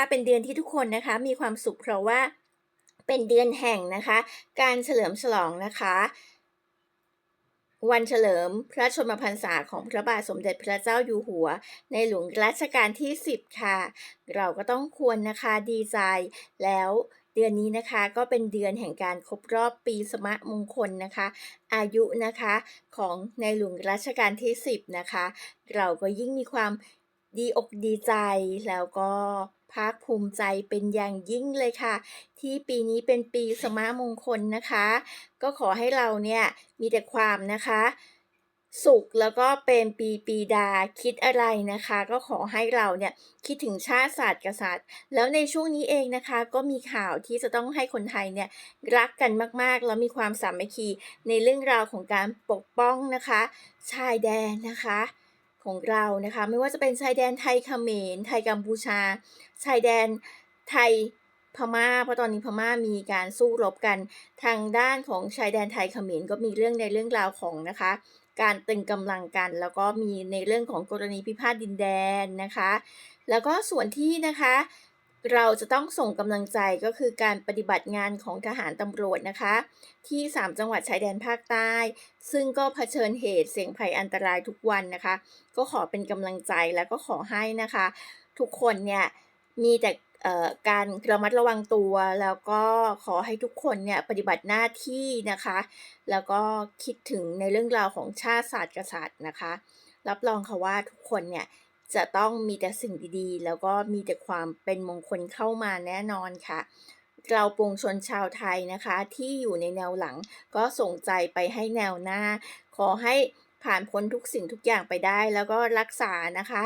ะเป็นเดือนที่ทุกคนนะคะ มีความสุขเพราะว่าเป็นเดือนแห่งนะคะ การเฉลิมฉลองนะคะวันเฉลิมพระชนมพรรษาของพระบาทสมเด็จพระเจ้าอยู่หัว ในหลวงรัชกาลที่ 10 ค่ะ เราก็ต้องควรนะคะดีใจ แล้วเดือนนี้นะคะก็เป็นเดือนแห่งการครบรอบปีสมะมงคลนะคะ อายุนะคะของในหลวงรัชกาลที่ 10 นะคะ เราก็ยิ่งมีความดีอกดีใจแล้วก็ ภาคภูมิใจเป็นอย่างยิ่งเลยค่ะ ที่ปีนี้เป็นปีสมะมงคลนะคะ ก็ขอให้เราเนี่ยมีแต่ความนะคะ สุขแล้วก็เป็นปีปีดาคิดอะไรนะคะ ก็ขอให้เราเนี่ยคิดถึงชาติศาสตร์กษัตริย์ แล้วในช่วงนี้เองนะคะ ก็มีข่าวที่จะต้องให้คนไทยเนี่ยรักกันมากๆ แล้วมีความสามัคคีในเรื่องราวของการปกป้องนะคะ ชายแดนนะคะ ของเรานะคะไม่ว่าจะเป็นชายแดนไทยเขมรไทยกัมพูชา ชายแดนไทยพม่าเพราะตอนนี้พม่ามีการสู้รบกันทางด้านของชายแดนไทยเขมรก็มีเรื่องในเรื่องราวของนะคะ การตึงกำลังกัน แล้วก็มีในเรื่องของกรณีพิพาทดินแดนนะคะ แล้วก็ส่วนที่นะคะ เราจะต้องส่งกำลังใจก็คือการปฏิบัติงานของทหารตำรวจนะคะ ที่ 3 จังหวัดชายแดนภาคใต้ ซึ่งก็เผชิญเหตุเสี่ยงภัยอันตรายทุกวันนะคะ ก็ขอเป็นกำลังใจแล้วก็ขอให้นะคะ ทุกคนเนี่ยมีแต่เอ่อการระมัดระวังตัวแล้วก็ขอให้ทุกคนเนี่ยปฏิบัติหน้าที่นะคะ แล้วก็คิดถึงในเรื่องราวของชาติศาสตร์กษัตริย์นะคะ รับรองค่ะว่าทุกคนเนี่ย จะต้องมีแต่สิ่งดีๆ แล้วก็มีแต่ความเป็นมงคลเข้ามาแน่นอนค่ะเราปวงชนชาวไทยนะคะที่อยู่ในแนวหลังก็ส่งใจไปให้แนวหน้า ขอให้ผ่านพ้นทุกสิ่งทุกอย่างไปได้ แล้วก็รักษานะคะ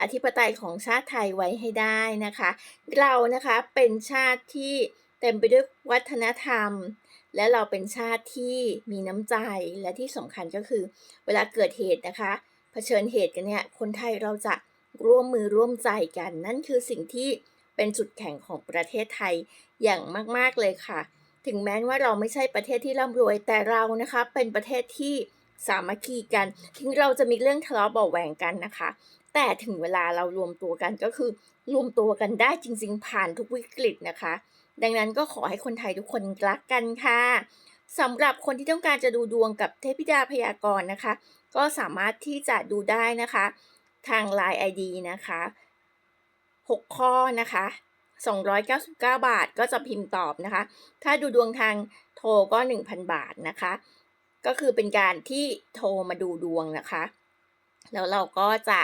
อธิปไตยของชาติไทยไว้ให้ได้นะคะ เรานะคะเป็นชาติที่เต็มไปด้วยวัฒนธรรม และเราเป็นชาติที่มีน้ำใจและที่สำคัญก็คือ เวลาเกิดเหตุนะคะ เผชิญเหตุกันเนี่ยคนไทยเราจะร่วมมือร่วมใจกัน นั่นคือสิ่งที่เป็นจุดแข็งของประเทศไทยอย่างมาก ๆเลยค่ะ ถึงแม้ว่าเราไม่ใช่ประเทศที่ร่ำรวยแต่เรานะคะเป็นประเทศที่สามัคคีกัน ถึงเราจะมีเรื่องทะเลาะเบาแหวงกันนะคะ แต่ถึงเวลาเรารวมตัวกันก็คือรวมตัวกันได้จริง ๆ ผ่านทุกวิกฤตนะคะ ดังนั้นก็ขอให้คนไทยทุกคนรักกันค่ะสำหรับคนที่ต้องการจะดูดวงกับเทพิดาพยากรณ์นะคะ ก็สามารถที่จะดูได้นะคะ ทาง Line ID นะคะ 6 ข้อนะคะ 299 บาทก็จะพิมพ์ตอบนะคะ ถ้าดูดวงทางโทรก็ 1,000 บาทนะคะ ก็คือเป็นการที่โทรมาดูดวงนะคะ แล้วเราก็จะ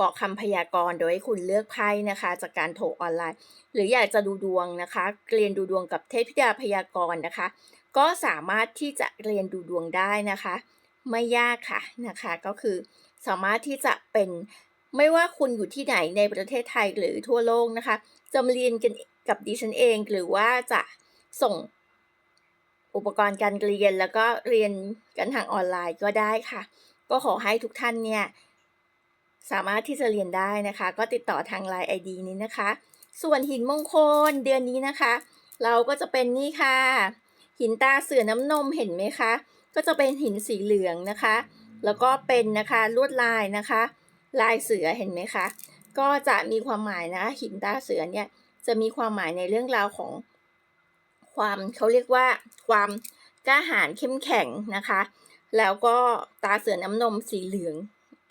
บอกคำพยากรณ์โดยให้คุณเลือกไพ่นะคะ จากการโทรออนไลน์ หรืออยากจะดูดวงนะคะเรียนดูดวงกับเทพธิดาพยากรณ์นะคะ ก็สามารถที่จะเรียนดูดวงได้นะคะ ไม่ยากค่ะนะคะ ก็คือสามารถที่จะเป็นไม่ว่าคุณอยู่ที่ไหนในประเทศไทยหรือทั่วโลกนะคะจะมาเรียนกันกับดิฉันเอง หรือว่าจะส่งอุปกรณ์การเรียนแล้วก็เรียนกันทางออนไลน์ก็ได้ค่ะ ก็ขอให้ทุกท่านเนี่ยสามารถที่จะเรียนได้นะคะ ก็ติดต่อทาง Line ID นี้นะคะ ส่วนหินมงคลเดือนนี้นะคะ เราก็จะเป็นนี่ค่ะ หินตาเสือน้ำนมเห็นไหมคะ ก็จะเป็นหินสีเหลืองนะคะ แล้วก็เป็นนะคะลวดลายนะคะ ลายเสือเห็นไหมคะ ก็จะมีความหมายนะหินตาเสือเนี่ยจะมีความหมายในเรื่องราวของ ความเขาเรียกว่าความกล้าหาญเข้มแข็งนะคะ แล้วก็ตาเสือน้ำนมสีเหลือง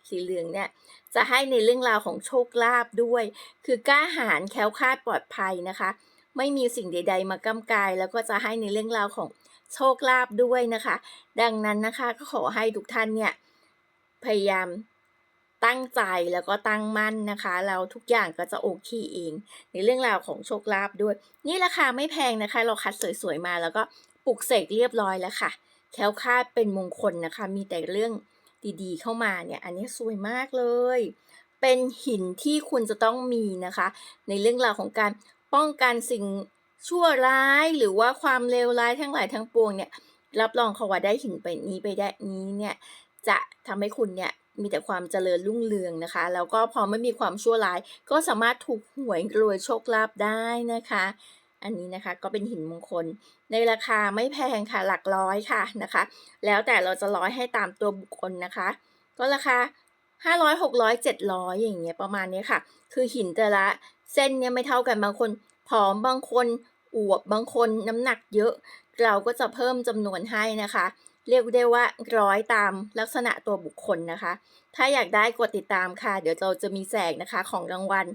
สีเหลืองเนี่ยจะให้ในเรื่องราวของโชคลาภด้วย คือกล้าหาญแคล้วคลาดปลอดภัยนะคะ ไม่มีสิ่งใด ๆ มาก้ากาย แล้วก็จะให้ในเรื่องราวของ โชคลาภด้วยนะคะ ดังนั้นนะคะก็ขอให้ทุกท่านเนี่ยพยายามตั้งใจแล้วก็ตั้งมั่นนะคะแล้วทุกอย่างก็จะโอเคเอง ในเรื่องราวของโชคลาภด้วย นี่ราคาไม่แพงนะคะ เราคัดสวยๆมาแล้วก็ปลุกเสกเรียบร้อยแล้วค่ะ แคล้วคลาดเป็นมงคลนะคะ มีแต่เรื่องดีๆ เข้ามาเนี่ย อันนี้สวยมากเลย เป็นหินที่คุณจะต้องมีนะคะ ในเรื่องราวของการป้องกันสิ่ง ชั่วร้ายหรือว่าความเลวร้ายทั้งหลายทั้งปวงเนี่ย รับรองเขาว่าได้หินไปนี้ไปได้นี้เนี่ยจะทำให้คุณเนี่ยมีแต่ความเจริญรุ่งเรืองนะคะ แล้วก็พอไม่มีความชั่วร้าย ก็สามารถถูกหวยรวยโชคลาภได้นะคะ อันนี้นะคะก็เป็นหินมงคล ในราคาไม่แพงค่ะหลักร้อยค่ะนะคะ แล้วแต่เราจะร้อยให้ตามตัวบุคคลนะคะ ก็ราคา500 600 700อย่างเงี้ยประมาณนี้ค่ะ คือหินแต่ละเส้นเนี่ยไม่เท่ากันบางคนผอมบางคน อวบบางคนน้ำหนักเยอะ เราก็จะเพิ่มจำนวนให้นะคะ เรียกได้ว่าร้อยตามลักษณะตัวบุคคลนะคะ ถ้าอยากได้กดติดตามค่ะ เดี๋ยวเราจะมีแจกนะคะของรางวัล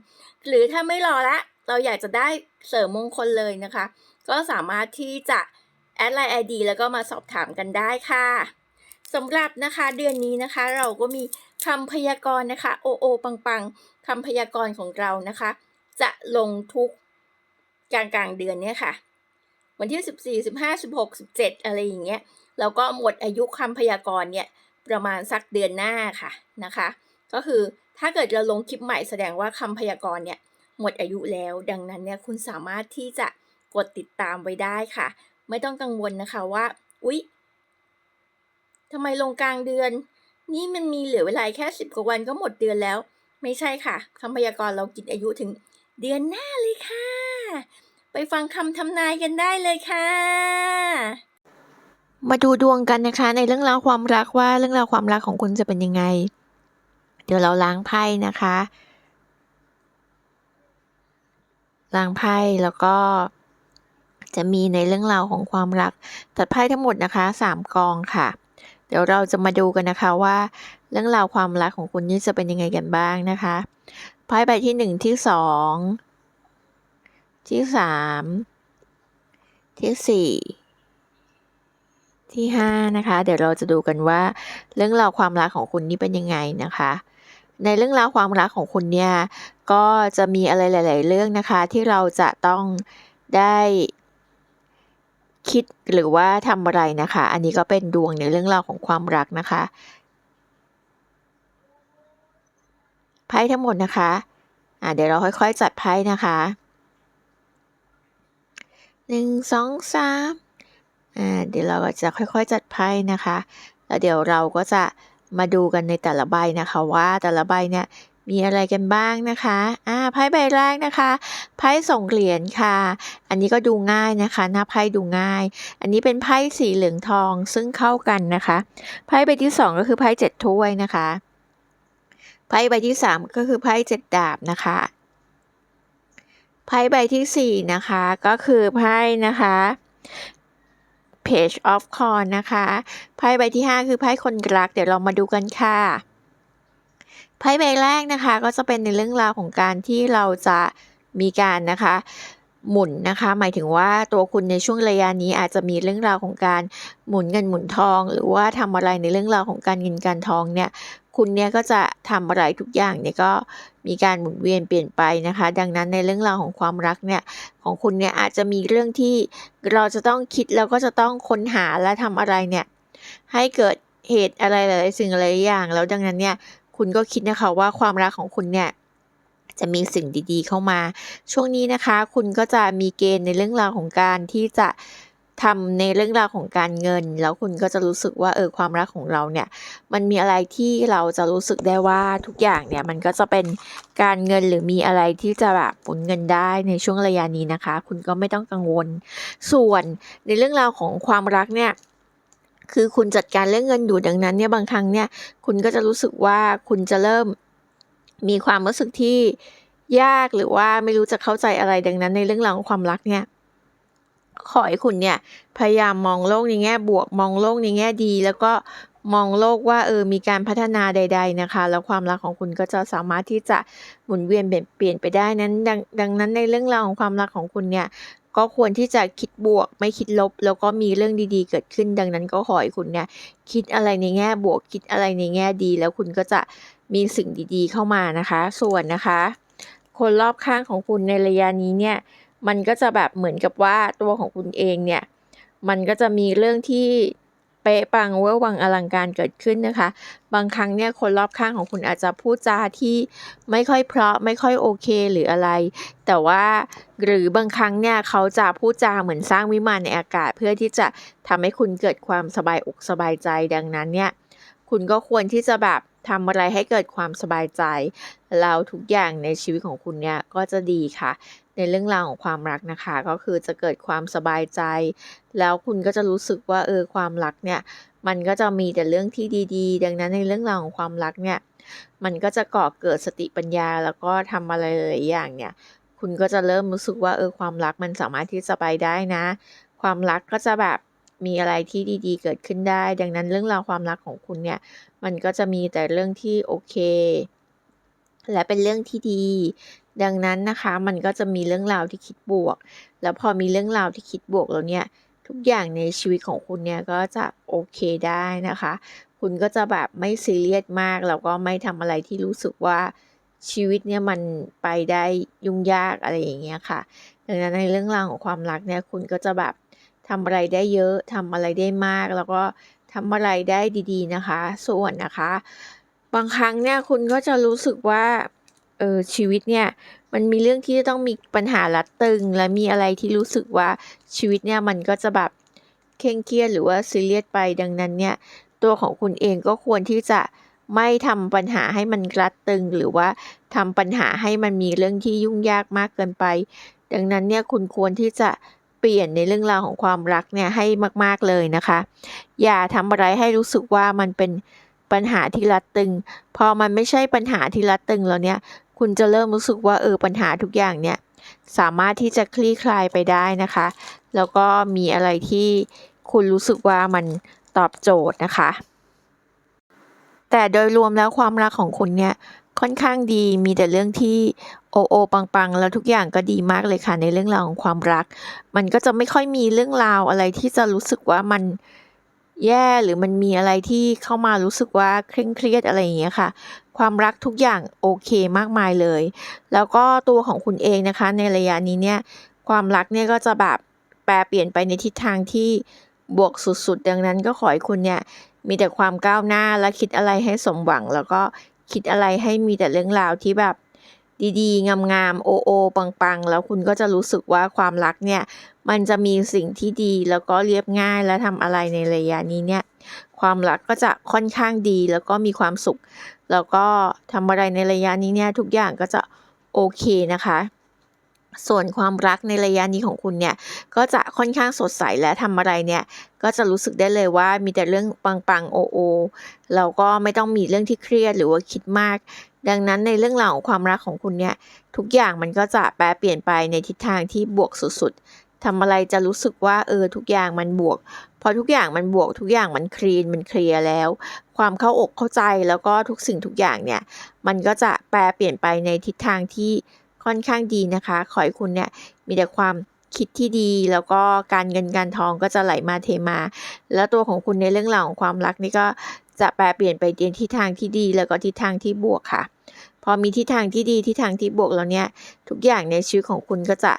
หรือถ้าไม่รอละ เราอยากจะได้เสริมมงคลเลยนะคะ ก็สามารถที่จะแอดไลน์ไอดีแล้วก็มาสอบถามกันได้ค่ะสำหรับนะคะเดือนนี้นะคะเราก็มีคำพยากรณ์นะคะโอโอปังปังคำพยากรณ์ของเรานะคะ จะลงทุก กลางกลางเดือนเนี่ยค่ะ วันที่14 15 16 17อะไรอย่างเงี้ยแล้วก็หมดอายุคำพยากรณ์เนี่ยประมาณสักเดือนหน้าค่ะนะคะ ก็คือถ้าเกิดเราลงคลิปใหม่แสดงว่าคำพยากรณ์เนี่ยหมดอายุแล้วดังนั้นเนี่ยคุณสามารถที่จะกดติดตามไว้ได้ค่ะ ไม่ต้องกังวลนะคะว่า อุ๊ยทำไมลงกลางเดือน นี่มันมีเหลือเวลาแค่สิบกว่าวันก็หมดเดือนแล้ว ไม่ใช่ค่ะคำพยากรณ์เรากินอายุถึงเดือนหน้าเลยค่ะ ไปฟังคำทำนายกันได้เลยค่ะ มาดูดวงกันนะคะ ในเรื่องราวความรักว่าเรื่องราวความรักของคุณจะเป็นยังไง เดี๋ยวเราล้างไพ่นะคะ ล้างไพ่แล้วก็จะมีในเรื่องราวของความรัก ตัดไพ่ทั้งหมดนะคะสามกองค่ะ เดี๋ยวเราจะมาดูกันนะคะว่า เรื่องราวความรักของคุณนี่จะเป็นยังไงกันบ้างนะคะ ไพ่ใบที่หนึ่งที่สอง ที่สามที่สี่ที่ห้านะคะ เดี๋ยวเราจะดูกันว่าเรื่องราวความรักของคุณนี่เป็นยังไงนะคะ ในเรื่องราวความรักของคุณเนี่ยก็จะมีอะไรหลาย ๆ เรื่องนะคะ ที่เราจะต้องได้คิดหรือว่าทำอะไรนะคะ อันนี้ก็เป็นดวงในเรื่องราวของความรักนะคะไพ่ทั้งหมดนะคะ อ่าเดี๋ยวเราค่อย ๆ จัดไพ่นะคะ หนึ่งสองสามอ่าเดี๋ยวเราก็จะค่อยๆจัดไพ่นะคะ แล้วเดี๋ยวเราก็จะมาดูกันในแต่ละใบนะคะว่าแต่ละใบเนี่ยมีอะไรกันบ้างนะคะ อ่า ไพ่ใบแรกนะคะ ไพ่ส่งเหรียญค่ะ อันนี้ก็ดูง่ายนะคะ หน้าไพ่ดูง่าย อันนี้เป็นไพ่สีเหลืองทองซึ่งเข้ากันนะคะ ไพ่ใบที่สองก็คือไพ่เจ็ดถ้วยนะคะ ไพ่ใบที่สามก็คือไพ่เจ็ดดาบนะคะ ไพ่ใบที่สี่นะคะ ก็คือไพ่นะคะ Page of c o r n นะคะไพ่ใบที่ 5 คือไพ่คนรัก เดี๋ยวเรามาดูกันค่ะไพ่ใบแรกนะคะก็จะเป็นในเรื่องราวของการที่เราจะมีการนะคะ หมุนนะคะ หมายถึงว่าตัวคุณในช่วงระยะนี้อาจจะมีเรื่องราวของการหมุนเงินหมุนทอง หรือว่าทำอะไรในเรื่องราวของการเงินการทองเนี่ยคุณเนี่ยก็จะทำอะไรทุกอย่างเนี่ยก็มีการหมุนเวียนเปลี่ยนไปนะคะ ดังนั้นในเรื่องราวของความรักเนี่ยของคุณเนี่ยอาจจะมีเรื่องที่เราจะต้องคิดแล้วก็จะต้องค้นหาและทำอะไรเนี่ยให้เกิดเหตุอะไรหลายสิ่งหลายอย่าง แล้วดังนั้นเนี่ยคุณก็คิดนะคะว่าความรักของคุณเนี่ย จะมีสิ่งดีๆ เข้ามา ช่วงนี้นะคะ คุณก็จะมีเกณฑ์ในเรื่องราวของการที่จะทำในเรื่องราวของการเงิน แล้วคุณก็จะรู้สึกว่าเออความรักของเราเนี่ย มันมีอะไรที่เราจะรู้สึกได้ว่าทุกอย่างเนี่ยมันก็จะเป็นการเงินหรือมีอะไรที่จะแบบหมุนเงินได้ในช่วงระยะนี้นะคะ คุณก็ไม่ต้องกังวล ส่วนในเรื่องราวของความรักเนี่ยคือคุณจัดการเรื่องเงินอยู่ดังนั้นเนี่ยบางครั้งเนี่ยคุณก็จะรู้สึกว่าคุณจะเริ่ม มีความรู้สึกที่ยากหรือว่าไม่รู้จะเข้าใจอะไรดังนั้น ในเรื่องราวของความรักเนี่ยขอให้คุณเนี่ยพยายามมองโลกในแง่บวก มองโลกในแง่ดี แล้วก็มองโลกว่าเออมีการพัฒนาใด ๆนะคะ แล้วความรักของคุณก็จะสามารถที่จะหมุนเวียนเปลี่ยนไปได้นั้นดดังนั้นในเรื่องราวของความรักของคุณเนี่ยก็ควรที่จะคิดบวกไม่คิดลบ แล้วก็มีเรื่องดีๆ เกิดขึ้น ดังนั้นก็ขอให้คุณเนี่ยคิดอะไรในแง่บวก คิดอะไรในแง่ดี แล้วคุณก็จะ มีสิ่งดีๆเข้ามานะคะ ส่วนนะคะ คนรอบข้างของคุณในระยะนี้เนี่ยมันก็จะแบบเหมือนกับว่าตัวของคุณเองเนี่ยมันก็จะมีเรื่องที่เป๊ะปังเวอร์วังอลังการเกิดขึ้นนะคะ บางครั้งเนี่ยคนรอบข้างของคุณอาจจะพูดจาที่ไม่ค่อยเพราะไม่ค่อยโอเคหรืออะไร แต่ว่าหรือบางครั้งเนี่ยเขาจะพูดจาเหมือนสร้างวิมานในอากาศ เพื่อที่จะทำให้คุณเกิดความสบายอกสบายใจดังนั้นเนี่ยคุณก็ควรที่จะแบบ ทำอะไรให้เกิดความสบายใจ แล้วทุกอย่างในชีวิตของคุณเนี่ยก็จะดีค่ะ ในเรื่องราวของความรักนะคะ ก็คือจะเกิดความสบายใจ แล้วคุณก็จะรู้สึกว่าเออความรักเนี่ยมันก็จะมีแต่เรื่องที่ดีๆ ดังนั้นในเรื่องราวของความรักเนี่ยมันก็จะก่อเกิดสติปัญญาแล้วก็ทำอะไรหลายอย่างเนี่ยคุณก็จะเริ่มรู้สึกว่าเออความรักมันสามารถที่จะไปได้นะ ความรักก็จะแบบ มีอะไรที่ดีๆ เกิดขึ้นได้ ดังนั้นเรื่องราวความรักของคุณเนี่ย มันก็จะมีแต่เรื่องที่โอเค และเป็นเรื่องที่ดี ดังนั้นนะคะมันก็จะมีเรื่องราวที่คิดบวก แล้วพอมีเรื่องราวที่คิดบวกแล้วเนี่ย ทุกอย่างในชีวิตของคุณเนี่ยก็จะโอเคได้นะคะ คุณก็จะแบบไม่ซีเรียสมากแล้วก็ไม่ทำอะไรที่รู้สึกว่าชีวิตเนี่ยมันไปได้ยุ่งยากอะไรอย่างเงี้ยค่ะ ดังนั้นในเรื่องราวของความรักเนี่ยคุณก็จะแบบ ทำอะไรได้เยอะทำอะไรได้มาก แล้วก็ทำอะไรได้ดีๆนะคะ ส่วนนะคะ บางครั้งเนี่ยคุณก็จะรู้สึกว่าเออชีวิตเนี่ยมันมีเรื่องที่จะต้องมีปัญหารัดตึง และมีอะไรที่รู้สึกว่าชีวิตเนี่ยมันก็จะแบบเคร่งเครียดหรือว่าซีเรียสไปดังนั้นเนี่ยตัวของคุณเองก็ควรที่จะไม่ทำปัญหาให้มันรัดตึง หรือว่าทำปัญหาให้มันมีเรื่องที่ยุ่งยากมากเกินไป ดังนั้นเนี่ยคุณควรที่จะ เปลี่ยนในเรื่องราวของความรักเนี่ยให้มาก ๆเลยนะคะ อย่าทำอะไรให้รู้สึกว่ามันเป็นปัญหาที่รัดตึง พอมันไม่ใช่ปัญหาที่รัดตึงแล้วเนี่ยคุณจะเริ่มรู้สึกว่าเออปัญหาทุกอย่างเนี่ยสามารถที่จะคลี่คลายไปได้นะคะ แล้วก็มีอะไรที่คุณรู้สึกว่ามันตอบโจทย์นะคะ แต่โดยรวมแล้วความรักของคุณเนี่ยค่อนข้างดีมีแต่เรื่องที่ โอโอปังๆ แล้วทุกอย่างก็ดีมากเลยค่ะในเรื่องราวของความรัก มันก็จะไม่ค่อยมีเรื่องราวอะไรที่จะรู้สึกว่ามันแย่หรือมันมีอะไรที่เข้ามารู้สึกว่าเคร่งเครียดอะไรอย่างเงี้ยค่ะ ความรักทุกอย่างโอเคมากมายเลย แล้วก็ตัวของคุณเองนะคะ ในระยะนี้เนี่ยความรักเนี่ยก็จะแบบแปรเปลี่ยนไปในทิศทางที่บวกสุดๆ ดังนั้นก็ขอให้คุณเนี่ยมีแต่ความก้าวหน้าและคิดอะไรให้สมหวัง แล้วก็คิดอะไรให้มีแต่เรื่องราวที่แบบ ดีๆ งามๆ โอโอปังๆ แล้วคุณก็จะรู้สึกว่าความรักเนี่ย มันจะมีสิ่งที่ดีแล้วก็เรียบง่ายและทำอะไรในระยะนี้เนี่ย ความรักก็จะค่อนข้างดีแล้วก็มีความสุข แล้วก็ทำอะไรในระยะนี้เนี่ย ทุกอย่างก็จะโอเคนะคะส่วนความรักในระยะนี้ของคุณเนี่ย ก็จะค่อนข้างสดใสและทำอะไรเนี่ย ก็จะรู้สึกได้เลยว่ามีแต่เรื่องปังๆโอโอเราก็ไม่ต้องมีเรื่องที่เครียดหรือว่าคิดมาก ดังนั้นในเรื่องราวของความรักของคุณเนี่ยทุกอย่างมันก็จะแปรเปลี่ยนไปในทิศทางที่บวกสุดๆทำอะไรจะรู้สึกว่าเออทุกอย่างมันบวกพอทุกอย่างมันบวกทุกอย่างมันคลีนมันเคลียร์แล้ว ความเข้าอกเข้าใจแล้วก็ทุกสิ่งทุกอย่างเนี่ยมันก็จะแปรเปลี่ยนไปในทิศทางที่ค่อนข้างดีนะคะ ขอให้คุณเนี่ยมีแต่ความ คิดที่ดีแล้วก็การเงินการทองก็จะไหลมาเทมา แล้วตัวของคุณในเรื่องราวของความรักนี่ก็จะแปรเปลี่ยนไปในทิศทางที่ดีแล้วก็ทิศทางที่บวกค่ะ พอมีทิศทางที่ดีทิศทางที่บวกแล้วเนี่ยทุกอย่างในชีวิตของคุณก็จะ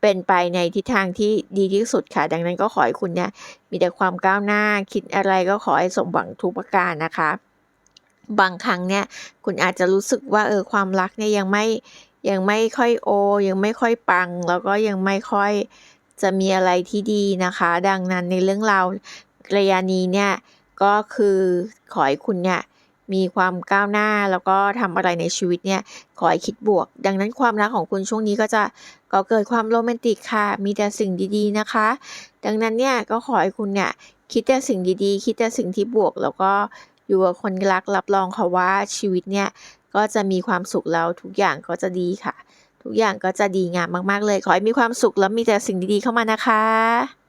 เป็นไปในทิศทางที่ดีที่สุดค่ะ ดังนั้นก็ขอให้คุณเนี่ยมีแต่ความก้าวหน้าคิดอะไรก็ขอให้สมหวังทุกประการนะคะ บางครั้งเนี่ยคุณอาจจะรู้สึกว่าเออความรักเนี่ยยังไม่ ยังไม่ค่อยโอ ยังไม่ค่อยปัง แล้วก็ยังไม่ค่อยจะมีอะไรที่ดีนะคะ ดังนั้นในเรื่องราวระยะนี้เนี่ยก็คือขอให้คุณเนี่ยมีความก้าวหน้าแล้วก็ทำอะไรในชีวิตเนี่ยขอให้คิดบวก ดังนั้นความรักของคุณช่วงนี้ก็จะก็เกิดความโรแมนติกค่ะ มีแต่สิ่งดีๆนะคะ ดังนั้นเนี่ยก็ขอให้คุณเนี่ยคิดแต่สิ่งดีๆ คิดแต่สิ่งที่บวก แล้วก็อยู่กับคนรักรับรองค่ะว่าชีวิตเนี่ย ก็จะมีความสุขแล้วทุกอย่างก็จะดีค่ะ ทุกอย่างก็จะดีงามมาก ๆ เลย ขอให้มีความสุขแล้วมีแต่สิ่งดีๆเข้ามานะคะ